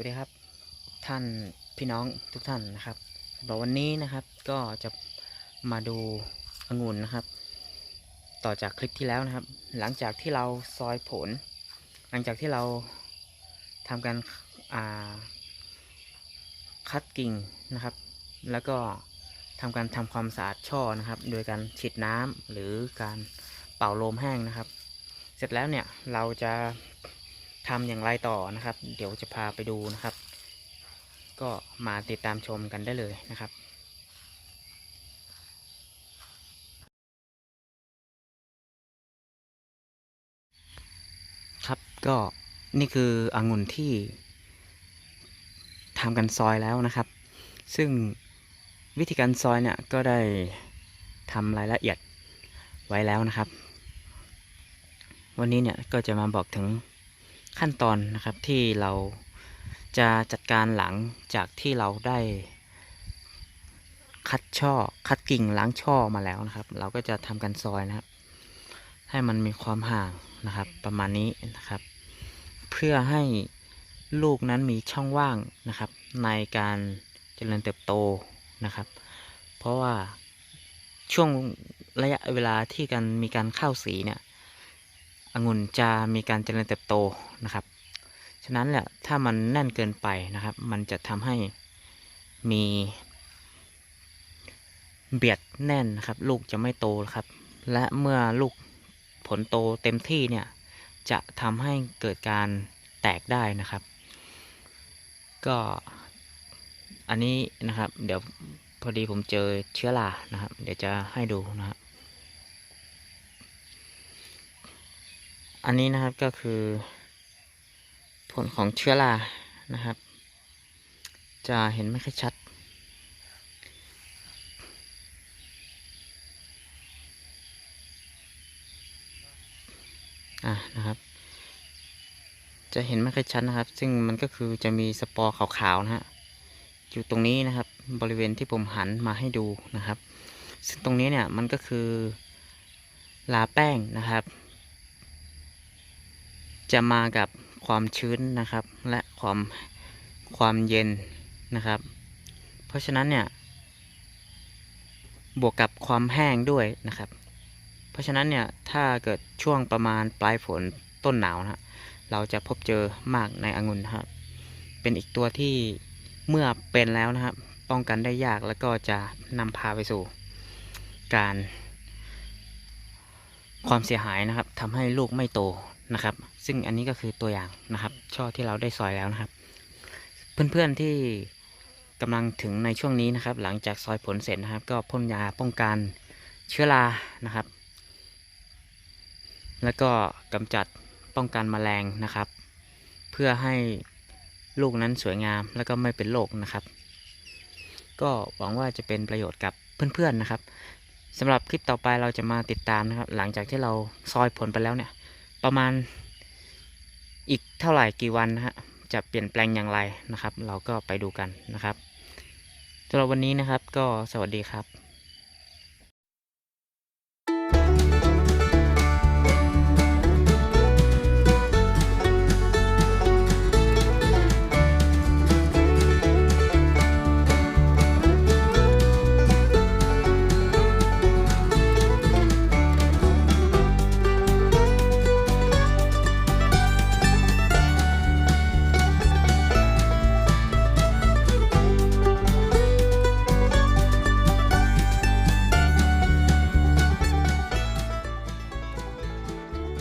วัสดีครับท่านพี่น้องทุกท่านนะครับบอกวันนี้นะครับก็จะมาดูองุ่นนะครับ ต่อจากคลิปที่แล้วนะครับ หลังจากที่เราซอยผล หลังจากที่เราทำการคัดกิ่งนะครับ แล้วก็ทำการทำความสะอาดช่อนะครับ โดยการฉีดน้ำหรือการเป่าลมแห้งนะครับ เสร็จแล้วเนี่ยเราจะ ทำอย่างไรต่อนะครับ เดี๋ยวจะพาไปดูนะครับ ก็มาติดตามชมกันได้เลยนะครับครับก็นี่คือองุ่นที่ทำกันซอยแล้วนะครับ ซึ่งวิธีการซอยเนี่ยก็ได้ทำรายละเอียดไว้แล้วนะครับ วันนี้เนี่ยก็จะมาบอกถึง ขั้นตอนนะครับที่เราจะจัดการหลังจากที่เราได้ คัดช่อคัดกิ่งล้างช่อมาแล้วนะครับ เราก็จะทำการซอยนะครับ ให้มันมีความห่างนะครับ ประมาณนี้นะครับ เพื่อให้ลูกนั้นมีช่องว่างนะครับ ในการเจริญเติบโตนะครับ เพราะว่าช่วงระยะเวลาที่การมีการเข้าสีเนี่ย องุ่นจะมีการเจริญเติบโตนะครับ ฉะนั้นแหละถ้ามันแน่นเกินไปนะครับ มันจะทำให้มีเบียดแน่นนะครับ ลูกจะไม่โตครับ และเมื่อลูกผลโตเต็มที่เนี่ยจะทำให้เกิดการแตกได้นะครับ ก็อันนี้นะครับ เดี๋ยวพอดีผมเจอเชื้อรานะครับ เดี๋ยวจะให้ดูนะครับ อันนี้นะครับก็คือ ผลของเชื้อรานะครับ จะเห็นไม่ค่อยชัด อะนะครับ จะเห็นไม่ค่อยชัดนะครับ ซึ่งมันก็คือจะมีสปอร์ขาวๆนะฮะอยู่ตรงนี้นะครับบริเวณที่ผมหันมาให้ดูนะครับ ซึ่งตรงนี้เนี่ยมันก็คือลาแป้งนะครับ จะมากับความชื้นนะครับ และความความเย็นนะครับ เพราะฉะนั้นเนี่ย บวกกับความแห้งด้วยนะครับ เพราะฉะนั้นเนี่ยถ้าเกิดช่วงประมาณปลายฝนต้นหนาวนะเราจะพบเจอมากในองุ่นนะครับ เป็นอีกตัวที่เมื่อเป็นแล้วนะครับ ป้องกันได้ยากแล้วก็จะนำพาไปสู่ การ ความเสียหายนะครับทำให้ลูกไม่โต นะครับ ซึ่งอันนี้ก็คือตัวอย่างนะครับ ช่อที่เราได้ซอยแล้วนะครับ เพื่อนๆที่กำลังถึงในช่วงนี้นะครับ หลังจากซอยผลเสร็จนะครับ ก็พ่นยาป้องกันเชื้อรานะครับ แล้วก็กำจัดป้องกันแมลงนะครับ เพื่อให้ลูกนั้นสวยงามแล้วก็ไม่เป็นโรคนะครับ ก็หวังว่าจะเป็นประโยชน์กับเพื่อนๆนะครับสำหรับคลิปต่อไปเราจะมาติดตามนะครับ หลังจากที่เราซอยผลไปแล้วเนี่ย ประมาณอีกเท่าไหร่กี่วันนะฮะจะเปลี่ยนแปลงอย่างไรนะครับ เราก็ไปดูกันนะครับสำหรับวันนี้นะครับก็สวัสดีครับ